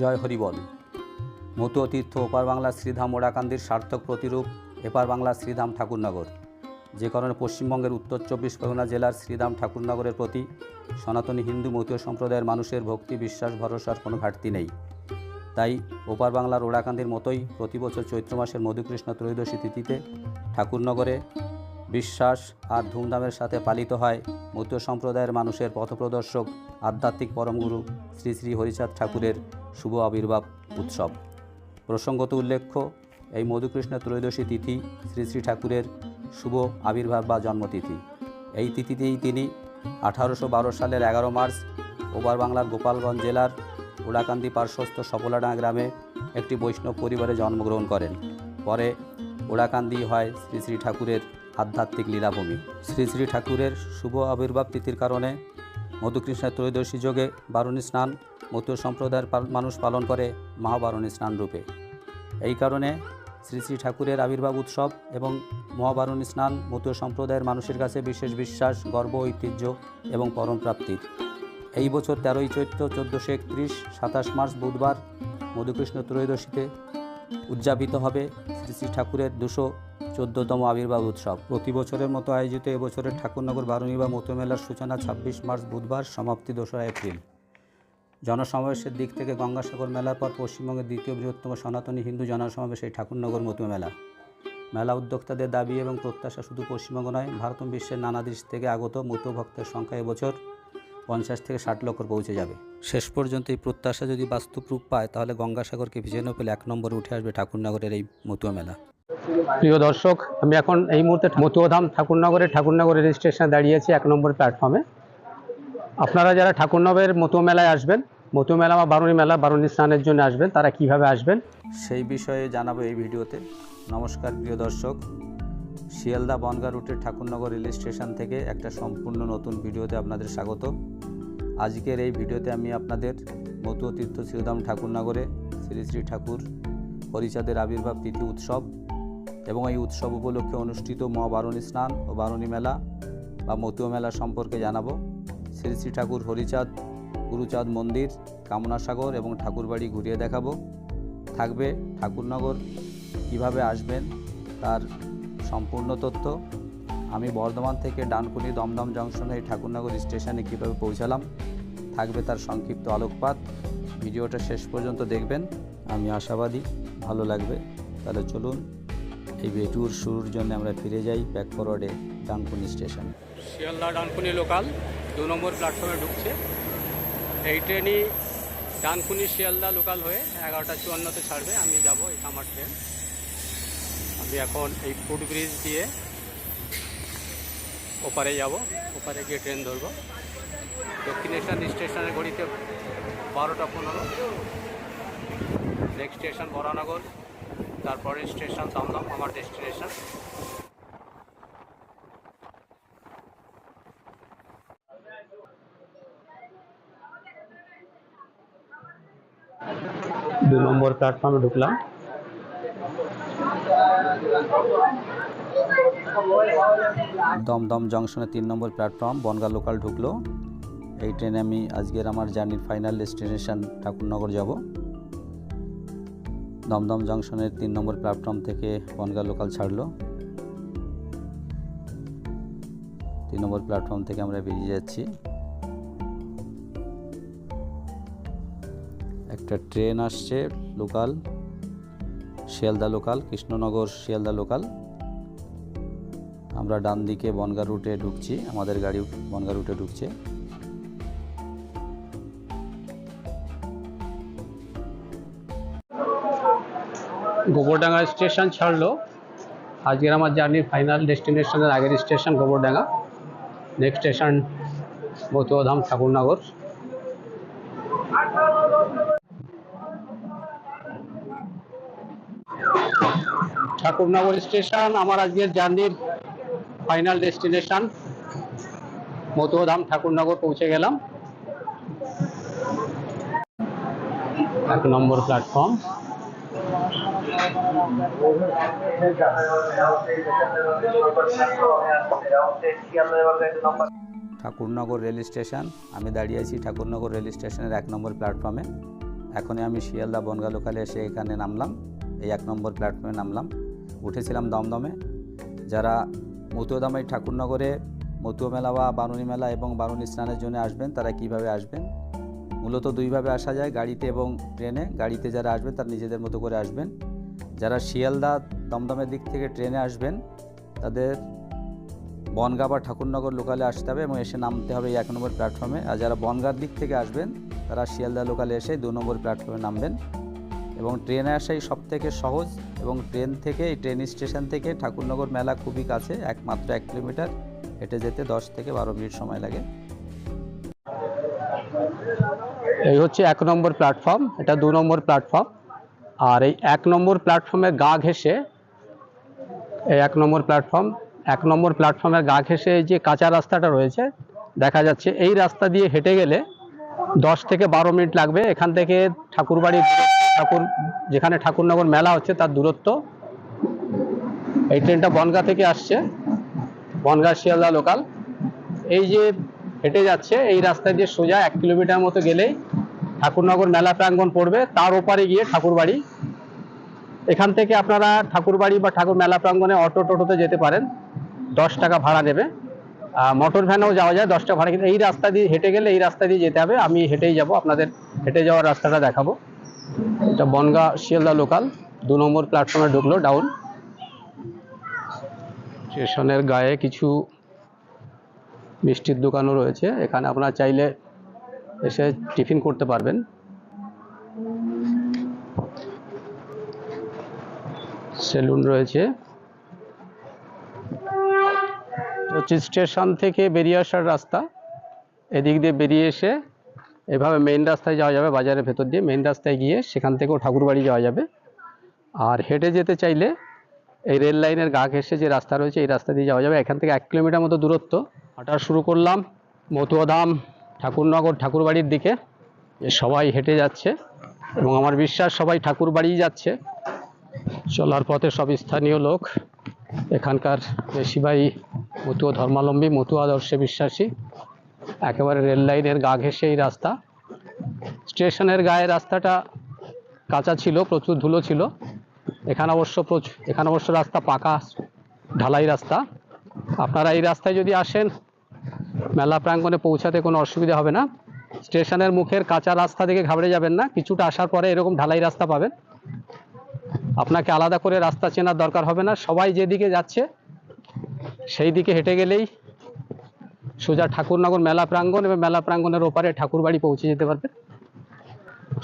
জয় হরিবল মতুয় তীর্থ ওপার বাংলার শ্রীধাম ওড়াকান্দির সার্থক প্রতিরূপ এপার বাংলার শ্রীধাম ঠাকুরনগর। যে কারণে পশ্চিমবঙ্গের উত্তর চব্বিশ পরগনা জেলার শ্রীধাম ঠাকুরনগরের প্রতি সনাতনী হিন্দু মতীয় সম্প্রদায়ের মানুষের ভক্তি, বিশ্বাস, ভরসার কোনো ঘাটতি নেই। তাই ওপার বাংলার ওড়াকান্দির মতোই প্রতি বছর চৈত্র মাসের মধুকৃষ্ণ ত্রয়োদশী তিথিতে ঠাকুরনগরে বিশ্বাস আর ধুমধামের সাথে পালিত হয় মতীয় সম্প্রদায়ের মানুষের পথপ্রদর্শক, আধ্যাত্মিক পরমগুরু শ্রী শ্রী হরিচাঁদ ঠাকুরের শুভ আবির্ভাব উৎসব। প্রসঙ্গত উল্লেখ্য, এই মধুকৃষ্ণ ত্রয়োদশী তিথি শ্রী শ্রী ঠাকুরের শুভ আবির্ভাব বা জন্মতিথি। এই তিথিতেই তিনি আঠারোশো বারো সালের এগারো মার্চ ওবার বাংলার গোপালগঞ্জ জেলার ওড়াকান্দি পার্শ্বস্থ সফলাডাঙ্গা গ্রামে একটি বৈষ্ণব পরিবারে জন্মগ্রহণ করেন। পরে ওড়াকান্দি হয় শ্রী শ্রী ঠাকুরের আধ্যাত্মিক লীলাভূমি। শ্রী শ্রী ঠাকুরের শুভ আবির্ভাব তিথির কারণে মধুকৃষ্ণ ত্রয়োদশী যোগে বারুণী স্নান, মতুয় সম্প্রদায়ের মানুষ পালন করে মহাবারণী স্নান রূপে। এই কারণে শ্রী শ্রী ঠাকুরের আবির্ভাব উৎসব এবং মহাবারণী স্নান মতুয় সম্প্রদায়ের মানুষের কাছে বিশেষ বিশ্বাস, গর্ব, ঐতিহ্য এবং পরম প্রাপ্তির। এই বছর তেরোই চৈত্র চোদ্দোশো একত্রিশ, সাতাশ মার্চ বুধবার মধুকৃষ্ণ ত্রয়োদশীতে উদযাপিত হবে শ্রী শ্রী ঠাকুরের দুশো চোদ্দতম আবির্ভাব উৎসব। প্রতি বছরের মতো আয়োজিত এবছরের ঠাকুরনগর বারুণী বা মেলার সূচনা ছাব্বিশ মার্চ বুধবার, সমাপ্তি দোসরা এপ্রিল। জনসমাবেশের দিক থেকে গঙ্গাসাগর মেলার পর পশ্চিমবঙ্গের দ্বিতীয় বৃহত্তম সনাতনী হিন্দু জনসমাবেশ এই ঠাকুরনগর মতো মেলা মেলা উদ্যোক্তাদের দাবি এবং প্রত্যাশা শুধু পশ্চিমবঙ্গ নয় ভারত বিশ্বের নানা দেশ থেকে আগত মতো ভক্তের সংখ্যা এবছর পঞ্চাশ থেকে ষাট লক্ষ পৌঁছে যাবে। শেষ পর্যন্ত এই প্রত্যাশা যদি বাস্তব রূপ পায় তাহলে গঙ্গাসাগরকে ভিজে পেলে এক নম্বরে উঠে আসবে ঠাকুরনগরের এই মতুয়া মেলা। প্রিয় দর্শক আমি এখন এই মুহূর্তে মতুয়াধাম ঠাকুরনগরের ঠাকুরনগর রেল স্টেশনে দাঁড়িয়েছি এক নম্বর প্ল্যাটফর্মে আপনারা যারা ঠাকুরনগরের মতুয়া মেলায় আসবেন মতুয়া মেলা বা বারুণী মেলা বারুণী স্নানের জন্য আসবেন তারা কীভাবে আসবেন? সেই বিষয়ে জানাব এই ভিডিওতে। নমস্কার প্রিয় দর্শক। শিয়ালদা বনগা রুটের ঠাকুরনগর রেল স্টেশন থেকে একটা সম্পূর্ণ নতুন ভিডিওতে আপনাদের স্বাগত। আজকের এই ভিডিওতে আমি আপনাদের মতুয় তীর্থ শ্রীধাম ঠাকুরনগরে শ্রী শ্রী ঠাকুর হরিচাঁদের আবির্ভাব তিথি উৎসব এবং এই উৎসব উপলক্ষে অনুষ্ঠিত মহাবারণী স্নান ও বারণী মেলা বা মতুয় মেলা সম্পর্কে জানাব। শ্রী শ্রী ঠাকুর হরিচাঁদ, গুরুচাঁদ মন্দির কামনাসাগর এবং ঠাকুরবাড়ি ঘুরিয়ে দেখাবো। থাকবে ঠাকুরনগর, কীভাবে আসবেন, তার সম্পূর্ণ তথ্য। আমি বর্ধমান থেকে ডানকুনি দমদম জংশনে এই ঠাকুরনগর স্টেশনে কীভাবে পৌঁছালাম থাকবে তার সংক্ষিপ্ত আলোকপাত। ভিডিওটা শেষ পর্যন্ত দেখবেন। আমি আশাবাদী, ভালো লাগবে। তাহলে চলুন এই ভিডিওর শুরুর জন্য আমরা ফিরে যাই ব্যাক ফরওয়ার্ডে ডানকুনি স্টেশন। শিয়ালদা ডানকুনি লোকাল, দু নম্বর প্ল্যাটফর্মে ঢুকছে। এই ট্রেনই ডানকুনি শিয়ালদা লোকাল হয়ে এগারোটা চুয়ান্নতে ছাড়বে। আমি যাব এই আমার ট্রেন। আমি এখন এই ফুট ব্রিজ দিয়ে ওপারে যাব, ওপারে গিয়ে ট্রেন ধরবো। দক্ষিণেশ্বর স্টেশনের ঘড়িতে বারোটা পনেরো। নেক্সট স্টেশন বরানগর, তারপরে স্টেশন দমদম, আমার ডেস্টিনেশন দু নম্বর প্ল্যাটফর্মে ঢুকলাম। দমদম জংশনে তিন নম্বর প্ল্যাটফর্ম, বনগা লোকাল ঢুকলো। এই ট্রেনে আমি আজকের আমার জার্নির ফাইনাল ডেস্টিনেশন ঠাকুরনগর যাব। দমদম জংশনের তিন নম্বর প্ল্যাটফর্ম থেকে বনগা লোকাল ছাড়লো। তিন নম্বর প্ল্যাটফর্ম থেকে আমরা বেরিয়ে যাচ্ছি। একটা ট্রেন আসছে local, Sealdah local, Krishnanagar, Sealdah local. আমরা ডান দিকে বনগা রুটে ঢুকছি, আমাদের গাড়ি বনগা রুটে ঢুকছে। গোবরডাঙ্গা স্টেশন ছাড়লো। আজকের আমার জার্নির ফাইনাল ডেস্টিনেশনের আগের station Gobardanga. Next station Matuadham Thakurnagar. Thakurnagar station, আমার আজকের জার্নির ফাইনাল ডেস্টিনেশন মতুয়াধাম ঠাকুরনগর পৌঁছে গেলাম। এক নম্বর প্ল্যাটফর্ম ঠাকুরনগর রেল স্টেশন, আমি দাঁড়িয়ে আছি ঠাকুরনগর রেল স্টেশনের এক নম্বর প্ল্যাটফর্মে এখনই আমি শিয়ালদা বনগা লোকালে এসে এখানে নামলাম। এই এক নম্বর প্ল্যাটফর্মে নামলাম। উঠেছিলাম দমদমে। যারা মতুয়াদামাই ঠাকুরনগরে মতুয়া মেলা বা বারুণী মেলা এবং বারুণী স্নানের জন্য আসবেন, তারা কীভাবে আসবেন? মূলত দুইভাবে আসা যায়, গাড়িতে এবং ট্রেনে। গাড়িতে যারা আসবেন, তারা নিজেদের মতো করে আসবেন। যারা শিয়ালদা দমদমের দিক থেকে ট্রেনে আসবেন, তাদের বনগা বা ঠাকুরনগর লোকালে আসতে হবে এবং এসে নামতে হবে এক নম্বর প্ল্যাটফর্মে। আর যারা বনগার দিক থেকে আসবেন, তারা শিয়ালদা লোকালে এসে দু নম্বর প্ল্যাটফর্মে নামবেন। এবং ট্রেনে আসাই সব থেকে সহজ এবং ট্রেন থেকে এই ট্রেন স্টেশন থেকে ঠাকুরনগর মেলা খুবই কাছে একমাত্র এক কিলোমিটার। হেঁটে যেতে দশ থেকে বারো মিনিট সময় লাগে। এই হচ্ছে এক নম্বর প্ল্যাটফর্ম এটা দু নম্বর প্ল্যাটফর্ম। আর এই এক নম্বর প্ল্যাটফর্মের গা ঘেঁষে এই এক নম্বর প্ল্যাটফর্ম এক নম্বর প্ল্যাটফর্মের গা এই যে কাঁচা রাস্তাটা রয়েছে দেখা যাচ্ছে এই রাস্তা দিয়ে হেঁটে গেলে দশ থেকে বারো মিনিট লাগবে। এখান থেকে ঠাকুরবাড়ির দূরত্ব, ঠাকুর, যেখানে ঠাকুরনগর মেলা হচ্ছে, তার দূরত্ব। এই ট্রেনটা বনগা থেকে আসছে, বনগা শিয়ালদা লোকাল এই যে হেঁটে যাচ্ছে, এই রাস্তা দিয়ে সোজা এক কিলোমিটার মতো গেলেই ঠাকুরনগর মেলা প্রাঙ্গণ পড়বে। তার ওপারে গিয়ে ঠাকুরবাড়ি। এখান থেকে আপনারা ঠাকুরবাড়ি বা ঠাকুর মেলা প্রাঙ্গণে অটো টোটোতে যেতে পারেন। দশ টাকা ভাড়া নেবে। মোটর ভ্যানেও যাওয়া যায়, দশ টাকা ভাড়া। কিন্তু এই রাস্তা দিয়ে হেঁটে গেলে এই রাস্তা দিয়ে যেতে হবে। আমি হেঁটেই যাব, আপনাদের হেঁটে যাওয়ার রাস্তাটা দেখাবো। এটা বনগা শিয়ালদা লোকাল দু নম্বর প্ল্যাটফর্মে ঢুকলো ডাউন স্টেশনের গায়ে কিছু মিষ্টির দোকানও রয়েছে। এখানে আপনারা চাইলে এসে টিফিন করতে পারবেন। সেলুন রয়েছে। হচ্ছে স্টেশন থেকে বেরিয়ে আসার রাস্তা। এদিক দিয়ে বেরিয়ে এসে এভাবে মেইন রাস্তায় যাওয়া যাবে, বাজারের ভেতর দিয়ে মেইন রাস্তায় গিয়ে সেখান থেকেও ঠাকুরবাড়ি যাওয়া যাবে। আর হেঁটে যেতে চাইলে এই রেল লাইনের গা ঘেঁষে যে রাস্তা রয়েছে, এই রাস্তা দিয়ে যাওয়া যাবে। এখান থেকে এক কিলোমিটার মতো দূরত্ব। হাঁটা শুরু করলাম মতুয়াধাম ঠাকুরনগর ঠাকুরবাড়ির দিকে। সবাই হেঁটে যাচ্ছে এবং আমার বিশ্বাস সবাই ঠাকুরবাড়িই যাচ্ছে। চলার পথে সব স্থানীয় লোক। এখানকার বেশিরভাগই মতুয়া ধর্মাবলম্বী, মতুয়া আদর্শে বিশ্বাসী। একেবারে রেল লাইনের গা ঘেঁষে এই রাস্তা। স্টেশনের গায়ে রাস্তাটা কাঁচা ছিল, প্রচুর ধুলো ছিল। এখানে অবশ্য প্রচুর এখানে অবশ্য রাস্তা পাকা, ঢালাই রাস্তা। আপনারা এই রাস্তায় যদি আসেন, মেলা প্রাঙ্গণে পৌঁছাতে কোনো অসুবিধা হবে না। স্টেশনের মুখের কাঁচা রাস্তা থেকে ঘাবড়ে যাবেন না, কিছুটা আসার পরে এরকম ঢালাই রাস্তা পাবেন। আপনাকে আলাদা করে রাস্তা চেনার দরকার হবে না। সবাই যেদিকে যাচ্ছে সেই দিকে হেঁটে গেলেই সোজা ঠাকুরনগর মেলা প্রাঙ্গণ এবং মেলা প্রাঙ্গণের ওপারে ঠাকুরবাড়ি পৌঁছে যেতে পারবেন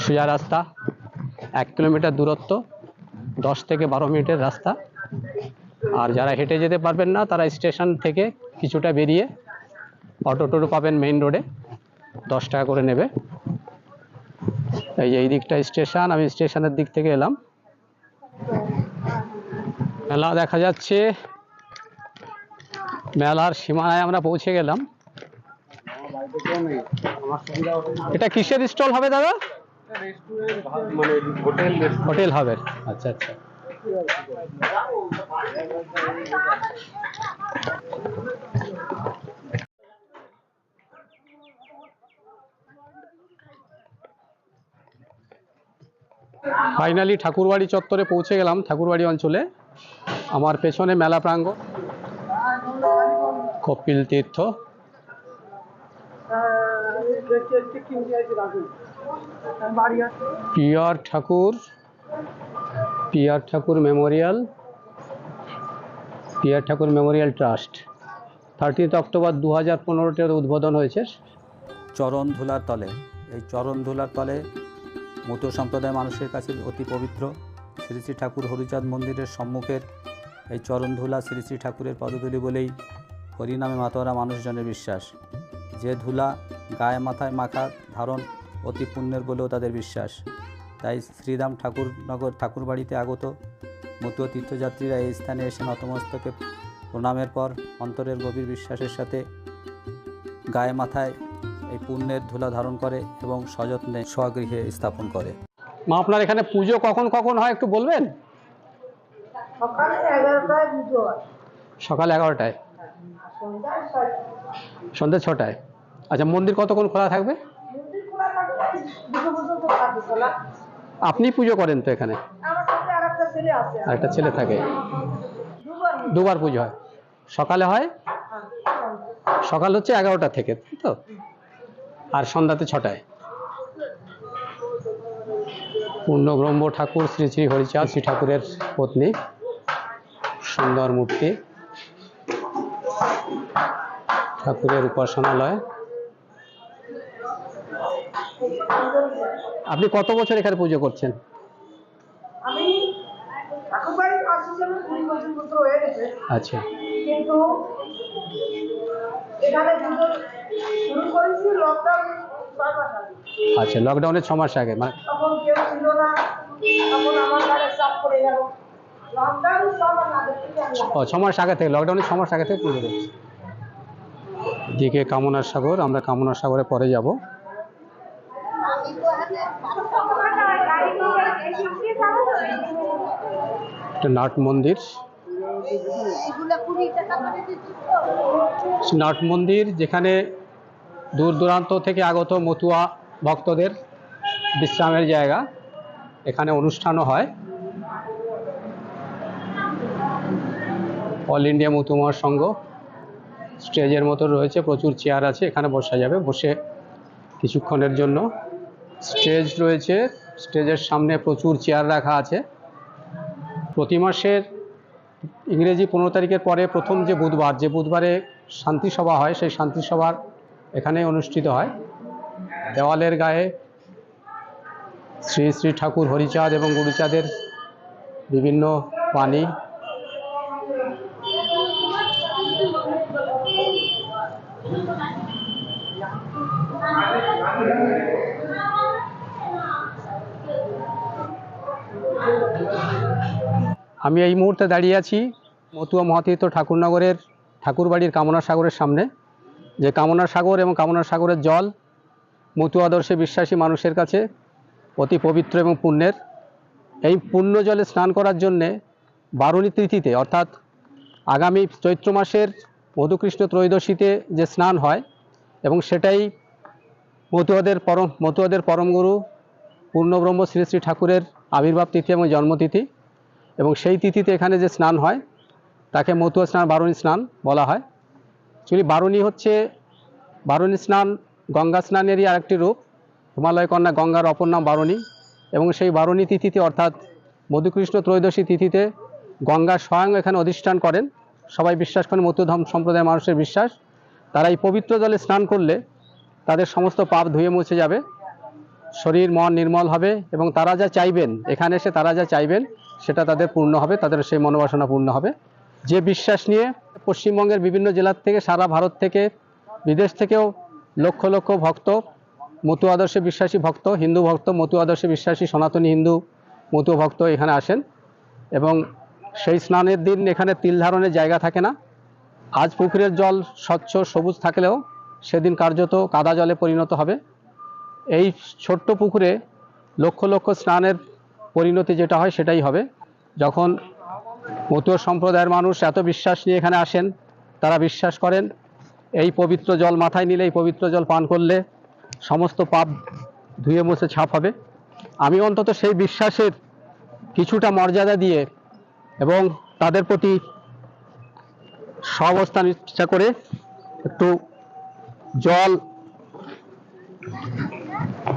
সোজা রাস্তা, এক কিলোমিটার দূরত্ব, দশ থেকে বারো মিনিটের রাস্তা। আর যারা হেঁটে যেতে পারবেন না, তারা স্টেশন থেকে কিছুটা বেরিয়ে অটো টোটো পাবেন মেইন রোডে, দশ টাকা করে নেবে। এই যে এই দিকটা স্টেশন, আমি স্টেশনের দিক থেকে এলাম। মেলা দেখা যাচ্ছে মেলার সীমানায় আমরা পৌঁছে গেলাম। এটা কিসের স্টল হবে দাদা? হোটেল হবে। আচ্ছা আচ্ছা। ফাইনালি ঠাকুরবাড়ি চত্বরে পৌঁছে গেলাম, ঠাকুরবাড়ি অঞ্চলে। আমার পেছনে মেলা প্রাঙ্গণ। Kapil Tirtha. Piyar Thakur Piyar Thakur memorial, Piyar Thakur memorial trust. Thirtieth October দু হাজার পনেরোতে উদ্বোধন হয়েছে। চরণ ধুলার তলে, এই চরণ ধুলার তলে মতো সম্প্রদায়ের মানুষের কাছে অতি পবিত্র। শ্রী শ্রী ঠাকুর হরিচাঁদ মন্দিরের সম্মুখের এই চরণ ধুলা শ্রী শ্রী ঠাকুরের পদধূলি বলেই হরিনামে মাতোয়ারা মানুষজনের বিশ্বাস। যে ধুলা গায়ে মাথায় মাখা ধারণ অতি পুণ্যের বলেও তাদের বিশ্বাস। তাই শ্রীরাম ঠাকুরনগর ঠাকুরবাড়িতে আগত মতুয়া তীর্থযাত্রীরা এই স্থানে এসে নতমস্তকে প্রণামের পর অন্তরের গভীর বিশ্বাসের সাথে গায়ে মাথায় এই পুণ্যের ধুলা ধারণ করে এবং সযত্নে স্বগৃহে স্থাপন করে। মা আপনার এখানে পুজো কখন কখন হয় একটু বলবেন? সকালে এগারোটায় পুজো সকাল এগারোটায়। সন্ধ্যে ছটায়। আচ্ছা মন্দির কতক্ষণ খোলা থাকবে? আপনি পুজো করেন তো এখানে? আমার আর একটা ছেলে থাকে। দুবার পুজো হয়। সকালে হয়? সকাল হচ্ছে এগারোটা থেকে তো? আর সন্ধ্যাতে ছটায়। পূর্ণ ব্রহ্ম ঠাকুর, শ্রী শ্রী হরিচাঁদ, শ্রী ঠাকুরের পত্নী, সুন্দর মূর্তি। ঠাকুরের উপাসনালয়। আপনি কত বছর এখানে পুজো করছেন? আমি আচ্ছা। কিন্তু এখানে শুরু করেছি লকডাউন আগে। আচ্ছা লকডাউনের ছ মাস আগে মানে তখন কেউ ছিল না তখন আমার ঘরে চাপ পড়ে গেল। লকডাউন ছ মাস আগে থেকে ছ মাস আগে থেকে লকডাউনের ছ মাস আগে থেকে পুজো করছি দিকে কামনার সাগর, আমরা কামনার সাগরে পরে যাব। নাট মন্দির। নাট মন্দির যেখানে দূর দূরান্ত থেকে আগত মতুয়া ভক্তদের বিশ্রামের জায়গা। এখানে অনুষ্ঠানও হয়। All India Matua Sangha. স্টেজের মতো রয়েছে, প্রচুর চেয়ার আছে, এখানে বসা যাবে। বসে কিছুক্ষণের জন্য স্টেজ রয়েছে, স্টেজের সামনে প্রচুর চেয়ার রাখা আছে। প্রতি মাসের ইংরেজি পনেরো তারিখের পরে প্রথম যে বুধবার, যে বুধবারে শান্তি সভা হয়, সেই শান্তি সভার এখানে অনুষ্ঠিত হয়। দেওয়ালের গায়ে শ্রী শ্রী ঠাকুর হরিচাঁদ এবং গুরুচাঁদের বিভিন্ন বাণী আমি এই মুহূর্তে দাঁড়িয়ে আছি মতুয়া মহাতীর্থ ঠাকুরনগরের ঠাকুরবাড়ির কামনা সাগরের সামনে। যে কামনা সাগর এবং কামনা সাগরের জল মতুয়া আদর্শে বিশ্বাসী মানুষের কাছে অতি পবিত্র এবং পুণ্যের। এই পুণ্য জলে স্নান করার জন্যে বারুণী তিথিতে, অর্থাৎ আগামী চৈত্র মাসের মধুকৃষ্ণ ত্রয়োদশীতে যে স্নান হয় এবং সেটাই মতুয়াদের পরম, মতুয়াদের পরমগুরু পূর্ণব্রহ্ম শ্রী শ্রী ঠাকুরের আবির্ভাব তিথি এবং জন্মতিথি। এবং সেই তিথিতে এখানে যে স্নান হয়, তাকে মতুয়া স্নান, বারুণী স্নান বলা হয়। অ্যাকচুয়ালি বারুণী হচ্ছে, বারুণী স্নান গঙ্গা স্নানেরই আরেকটি রূপ। হিমালয় কন্যা গঙ্গার অপর নাম বারুণী। এবং সেই বারুণী তিথিতে অর্থাৎ মধুকৃষ্ণ ত্রয়োদশী তিথিতে গঙ্গা স্বয়ং এখানে অধিষ্ঠান করেন। সবাই বিশ্বাস করেন, মতুধম সম্প্রদায়ের মানুষের বিশ্বাস। তারা এই পবিত্র জলে স্নান করলে তাদের সমস্ত পাপ ধুয়ে মুছে যাবে। শরীর মন নির্মল হবে এবং তারা যা চাইবেন, এখানে এসে তারা যা চাইবেন সেটা তাদের পূর্ণ হবে, তাদের সেই মনোবাসনা পূর্ণ হবে। যে বিশ্বাস নিয়ে পশ্চিমবঙ্গের বিভিন্ন জেলার থেকে, সারা ভারত থেকে, বিদেশ থেকেও লক্ষ লক্ষ ভক্ত, মতু আদর্শে বিশ্বাসী ভক্ত, হিন্দু ভক্ত, মতু আদর্শে বিশ্বাসী, সনাতনী হিন্দু মতু ভক্ত এখানে আসেন। এবং সেই স্নানের দিন এখানে তিল ধারণের জায়গা থাকে না। আজ পুকুরের জল স্বচ্ছ সবুজ থাকলেও সেদিন কার্যত কাদা জলে পরিণত হবে। এই ছোট্ট পুকুরে লক্ষ লক্ষ স্নানের পরিণতি যেটা হয় সেটাই হবে। যখন মতুয় সম্প্রদায়ের মানুষ এত বিশ্বাস নিয়ে এখানে আসেন, তারা বিশ্বাস করেন, এই পবিত্র জল মাথায় নিলে, এই পবিত্র জল পান করলে সমস্ত পাপ ধুয়ে মুছে ছাপ হবে। আমি অন্তত সেই বিশ্বাসের কিছুটা মর্যাদা দিয়ে এবং তাদের প্রতি সহাবস্থান ইচ্ছা করে একটু জল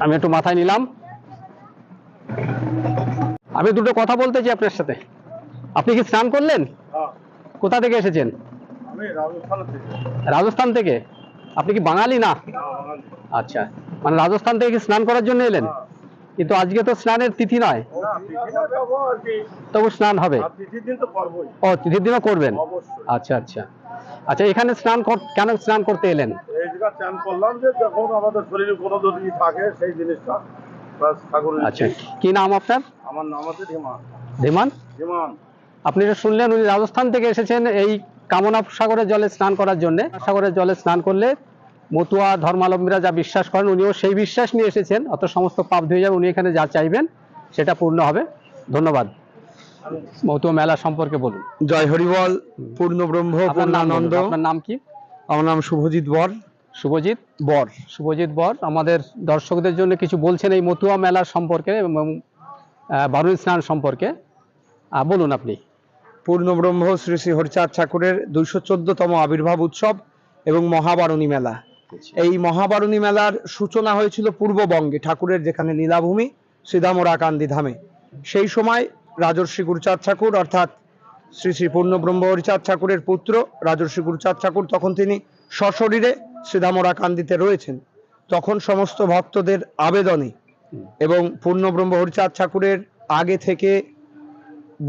আমি একটু মাথায় নিলাম। আমি দুটো কথা বলতে চাই আপনার সাথে। আপনি কি স্নান করলেন? হ্যাঁ, কোথা থেকে এসেছেন? রাজস্থান থেকে। আপনি কি বাঙালি না? আচ্ছা। মানে রাজস্থান থেকে কি স্নান করার জন্য এলেন? কিন্তু আজকে তো স্নানের তিথি নয়। তবু স্নান হবে। ও তিথির দিনও করবেন? আচ্ছা আচ্ছা। আচ্ছা এখানে স্নান কর- কেন স্নান করতে এলেন? চান করলাম যে যখন আমাদের শরীরে কোনো যদি থাকে সেই জিনিসটা আচ্ছা কি নাম আপনার? আমার নাম আছে ধীমান। ধীমান? ধীমান। আপনি যে শুনলেন উনি রাজস্থান থেকে এসেছেন এই কামনা সাগরের জলে স্নান করার জন্য। সাগরের জলে স্নান করলে মতুয়া ধর্মাবলম্বীরা যা বিশ্বাস করেন উনিও সেই বিশ্বাস নিয়ে এসেছেন। অত সমস্ত পাপ ধুয়ে যাবে উনি এখানে যা চাইবেন সেটা পূর্ণ হবে। ধন্যবাদ। মতুয়া মেলা সম্পর্কে বলুন। জয় হরিবল পূর্ণ ব্রহ্ম। পূর্ণানন্দ। আপনার নাম কি? আমার নাম শুভজিৎ বর। শুভজিৎ বর শুভজিৎ বর, আমাদের দর্শকদের জন্য কিছু বলছেন এই মতুয়া মেলার সম্পর্কে এবং বারুণী স্নান সম্পর্কে। বলুন আপনি। পূর্ণব্রহ্ম শ্রী শ্রী হরিচাঁদ ঠাকুরের দুইশো চোদ্দতম আবির্ভাব উৎসব এবং মহাবারণী মেলা। এই মহাবারণী মেলার সূচনা হয়েছিল পূর্ববঙ্গে ঠাকুরের যেখানে লীলাভূমি শ্রীদামরাকান্দি ধামে। সেই সময় রাজর্ষি গুরুচাঁদ ঠাকুর, অর্থাৎ শ্রী শ্রী পূর্ণব্রহ্ম হরিচাঁদ ঠাকুরের পুত্র রাজর্ষি গুরুচাঁদ ঠাকুর, তখন তিনি সশরীরে শ্রীদামরাকান্দিতে রয়েছেন। তখন সমস্ত ভক্তদের আবেদনে এবং পূর্ণব্রহ্ম হরিচাঁদ ঠাকুরের আগে থেকে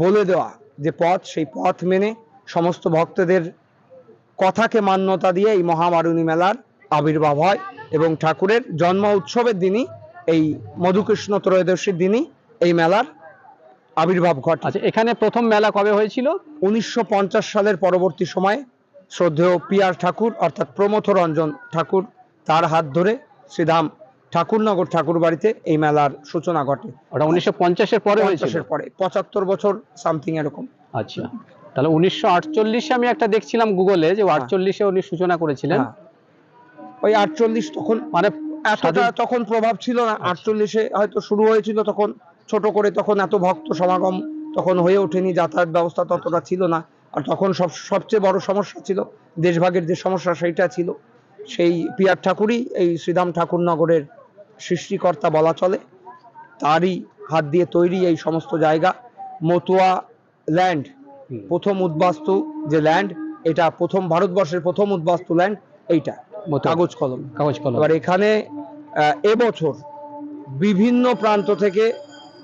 বলে দেওয়া যে পথ সেই পথ মেনে সমস্ত ভক্তদের কথাকে মান্যতা দিয়ে এই মহামারুণী মেলার আবির্ভাব হয় এবং ঠাকুরের জন্ম উৎসবের দিনই এই মধুকৃষ্ণ ত্রয়োদশীর দিনই এই মেলার আবির্ভাব ঘটে। আচ্ছা এখানে প্রথম মেলা কবে হয়েছিল? উনিশশো পঞ্চাশ সালের পরবর্তী সময়ে শ্রদ্ধেয় পিয়ার ঠাকুর অর্থাৎ প্রমথ রঞ্জন ঠাকুর তার হাত ধরে শ্রীধাম ঠাকুরনগর ঠাকুর বাড়িতে এই মেলার সূচনা ঘটে। ওটা উনিশশো পঞ্চাশের পরে পঞ্চাশের পরে পঁচাত্তর বছর সামথিং এরকম। আচ্ছা তাহলে উনিশশো আটচল্লিশে আমি একটা দেখছিলাম গুগলে যে আটচল্লিশে উনি সূচনা করেছিলেন। হ্যাঁ। ওই আটচল্লিশ তখন মানে এতটা তখন প্রভাব ছিল না। আটচল্লিশে হয়তো শুরু হয়েছিল তখন ছোট করে তখন এত ভক্ত সমাগম তখন হয়ে ওঠেনি যাতায়াত ব্যবস্থা ততটা ছিল না। আর তখন সব সবচেয়ে বড় সমস্যা ছিল দেশভাগের যে সমস্যা সেইটা ছিল সেই পিয়ার ঠাকুরই এই শ্রীধাম ঠাকুরনগরের সৃষ্টিকর্তা বলা চলে। তারই হাত দিয়ে তৈরি এই সমস্ত জায়গা। মতুয়া ল্যান্ড প্রথম উদ্বাস্তু যে ল্যান্ড এটা প্রথম ভারতবর্ষের প্রথম উদ্বাস্তু ল্যান্ড এইটা কাগজ কলম। কাগজ কলম। এবার এখানে আহ, এবছর বিভিন্ন প্রান্ত থেকে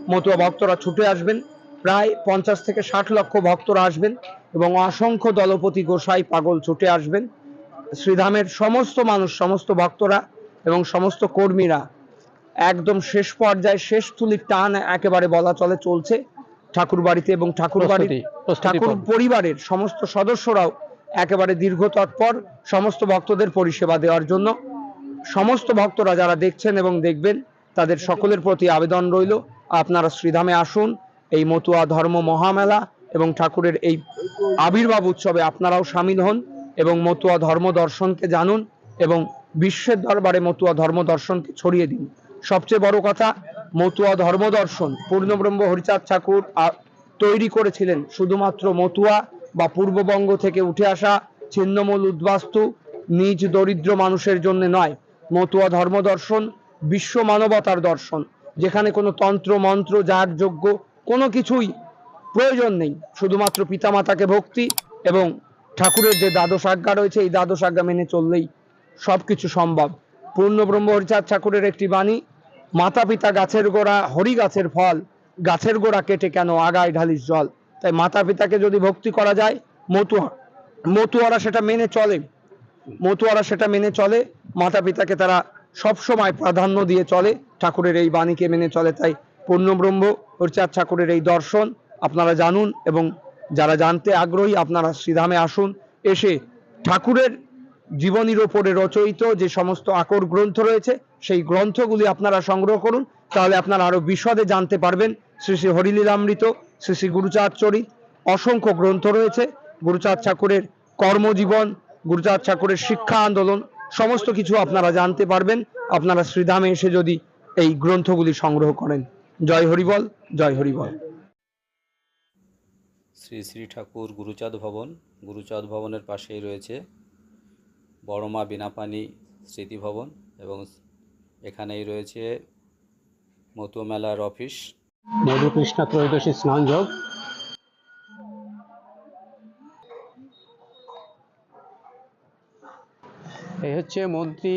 মতুয়া ভক্তরা ছুটে আসবেন। প্রায় পঞ্চাশ থেকে ষাট লক্ষ ভক্তরা আসবেন। এবং অসংখ্য দলপতি গোসাই পাগল ছুটে আসবেন। শ্রীধামের সমস্ত মানুষ সমস্ত ভক্তরা এবং সমস্ত কর্মীরা একদম শেষ পর্যায়ে শেষ তুলির টান একেবারে বলা চলে চলছে ঠাকুর বাড়িতে এবং ঠাকুর প্রস্তুতি ঠাকুর পরিবারের সমস্ত সদস্যরাও একেবারে দীর্ঘ তৎপর সমস্ত ভক্তদের পরিষেবা দেওয়ার জন্য সমস্ত ভক্তরা যারা দেখছেন এবং দেখবেন তাদের সকলের প্রতি আবেদন রইল। আপনারা শ্রীধামে আসুন এই মতুয়া ধর্ম মহামেলা এবং ঠাকুরের এই আবির্ভাব উৎসবে আপনারাও সামিল হন এবং মতুয়া ধর্ম দর্শনকে জানুন এবং বিশ্বের দরবারে মতুয়া ধর্ম দর্শনকে ছড়িয়ে দিন। সবচেয়ে বড় কথা, মতুয়া ধর্ম দর্শন, পূর্ণব্রহ্ম হরিচাঁদ ঠাকুর তৈরি করেছিলেন শুধুমাত্র মতুয়া বা পূর্ববঙ্গ থেকে উঠে আসা ছিন্নমূল উদ্বাস্তু, নিজ দরিদ্র মানুষের জন্য নয়। মতুয়া ধর্ম দর্শন বিশ্ব মানবতার দর্শন, যেখানে কোনো তন্ত্র, মন্ত্র যাগ যজ্ঞ কোনো কিছুই প্রয়োজন নেই। শুধুমাত্র পিতামাতাকে ভক্তি এবং ঠাকুরের যে দ্বাদশ আজ্ঞা রয়েছে, এই দ্বাদশ আজ্ঞা মেনে চললেই সবকিছু সম্ভব। পূর্ণ ব্রহ্ম হরিচাঁদ ঠাকুরের একটি বাণী, মাতা পিতা গাছের গোড়া, হরি গাছের ফল, গাছের গোড়া কেটে কেন আগায় ঢালিস জল? তাই মাতা পিতাকে যদি ভক্তি করা যায়, মতুয়া, মতুয়ারা সেটা মেনে চলে। মতুয়ারা সেটা মেনে চলে, মাতা পিতাকে তারা সব সময় প্রাধান্য দিয়ে চলে। ঠাকুরের এই বাণীকে মেনে চলে, তাই পূর্ণব্রহ্ম হরিচাঁদ ঠাকুরের এই দর্শন আপনারা জানুন এবং যারা জানতে আগ্রহী, আপনারা শ্রীধামে আসুন। এসে ঠাকুরের জীবনীর ওপরে রচয়িত যে সমস্ত আকর গ্রন্থ রয়েছে, সেই গ্রন্থগুলি আপনারা সংগ্রহ করুন। তাহলে আপনারা আরও বিশদে জানতে পারবেন শ্রী শ্রী হরিলীলামৃত, শ্রী শ্রী গুরুচাঁদ চরিত। অসংখ্য গ্রন্থ রয়েছে। গুরুচাঁদ ঠাকুরের কর্মজীবন, গুরুচাঁদ ঠাকুরের শিক্ষা আন্দোলন, সমস্ত কিছু আপনারা জানতে পারবেন। আপনারা শ্রীধামে এসে যদি এই গ্রন্থগুলি সংগ্রহ করেন। জয় হরিবল জয় হরিবল। শ্রী শ্রী ঠাকুর গুরুচাঁদ ভবন। গুরুচাঁদ ভবনের পাশেই রয়েছে বড়মা বিনাপানি স্মৃতি ভবন এবং এখানেই রয়েছে মতুয়া মেলার অফিস। মধুকৃষ্ণ ত্রয়োদশী স্নান যোগ। এই হচ্ছে মন্ত্রী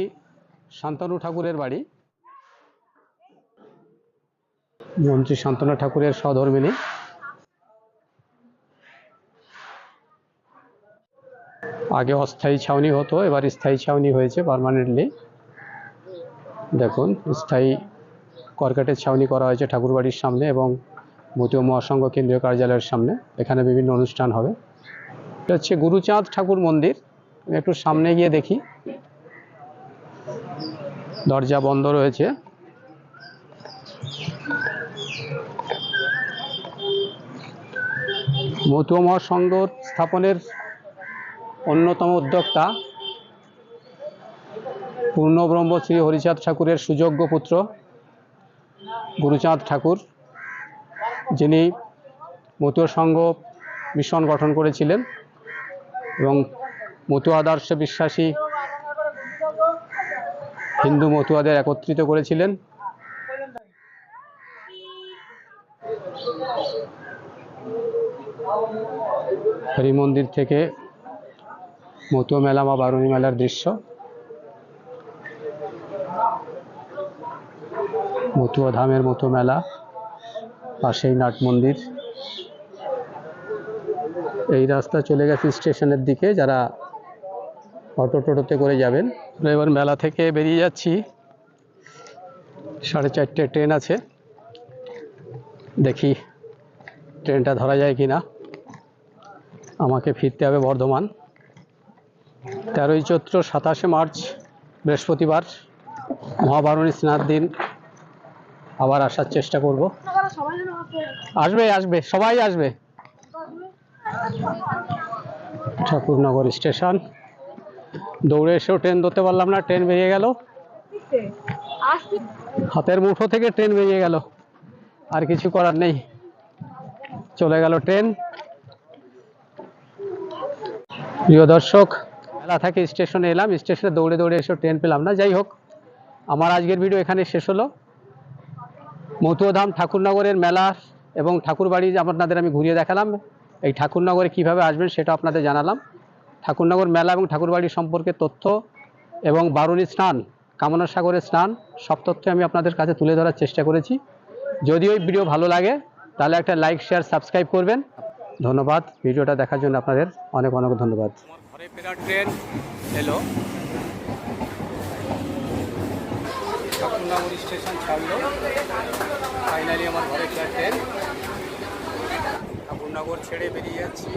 শান্তনু ঠাকুরের বাড়ি। মন্ত্রী শান্তনু ঠাকুরের সহধর্মিনী। আগে অস্থায়ী ছাউনি হতো, এবার স্থায়ী ছাউনি হয়েছে পার্মানেন্টলি দেখুন, স্থায়ী করকাটের ছাউনি করা হয়েছে ঠাকুরবাড়ির সামনে এবং মতীয় মহাসংঘ কেন্দ্রীয় কার্যালয়ের সামনে। এখানে বিভিন্ন অনুষ্ঠান হবে। এটা হচ্ছে গুরুচাঁদ ঠাকুর মন্দির। একটু সামনে গিয়ে দেখি। দরজা বন্ধ রয়েছে। মতুয়া মহাসংঘ স্থাপনের অন্যতম উদ্যোক্তা পূর্ণব্রহ্ম শ্রী হরিচাঁদ ঠাকুরের সুযোগ্য পুত্র গুরুচাঁদ ঠাকুর, যিনি মতুয়া সংঘ মিশন গঠন করেছিলেন এবং মতুয়া আদর্শে বিশ্বাসী হিন্দু মতুয়াদের একত্রিত করেছিলেন। হরি মন্দির থেকে মতুয়া মেলা বা বারুণী মেলার দৃশ্য। মতুয়া ধামের মতো মেলা, পাশেই নাট মন্দির। এই রাস্তা চলে গেছে স্টেশনের দিকে, যারা অটো টোটোতে করে যাবেন। এবার মেলা থেকে বেরিয়ে যাচ্ছি। সাড়ে চারটে ট্রেন আছে। দেখি, ট্রেনটা ধরা যায় কি না আমাকে ফিরতে হবে বর্ধমান। তেরোই চৈত্র সাতাশে মার্চ, বৃহস্পতিবার। মহাবারণী স্নার দিন। আবার আসার চেষ্টা করব। আসবে আসবে, সবাই আসবে। ঠাকুরনগর স্টেশন। দৌড়ে এসেও ট্রেন ধরতে পারলাম না, ট্রেন বেরিয়ে গেল। হাতের মুঠো থেকে ট্রেন বেরিয়ে গেল। আর কিছু করার নেই। চলে গেল ট্রেন। প্রিয় দর্শক মেলা থেকে স্টেশনে এলাম, স্টেশনে দৌড়ে দৌড়ে এসে ট্রেন পেলাম না। যাই হোক, আমার আজকের ভিডিও এখানে শেষ হলো। মতুয়াধাম ঠাকুরনগরের মেলা এবং ঠাকুরবাড়ি আপনাদের আমি ঘুরিয়ে দেখালাম, এই ঠাকুরনগরে কীভাবে আসবেন সেটা আপনাদের জানালাম। ঠাকুরনগর মেলা এবং ঠাকুরবাড়ি সম্পর্কে তথ্য এবং বারুণী স্নান, কামনা সাগরের স্নান, সব তথ্য আমি আপনাদের কাছে তুলে ধরার চেষ্টা করেছি। যদি ওই ভিডিও ভালো লাগে, তাহলে একটা লাইক, শেয়ার, সাবস্ক্রাইব করবেন। ধন্যবাদ। ভিডিওটা দেখার জন্য আপনাদের অনেক অনেক ধন্যবাদ। ঘরে ফেরার ট্রেন এলো। ঠাকুরনগর স্টেশন ছাড়লো। ফাইনালি আমার ঘরে ফেরার ট্রেন। ঠাকুরনগর ছেড়ে বেরিয়ে যাচ্ছি।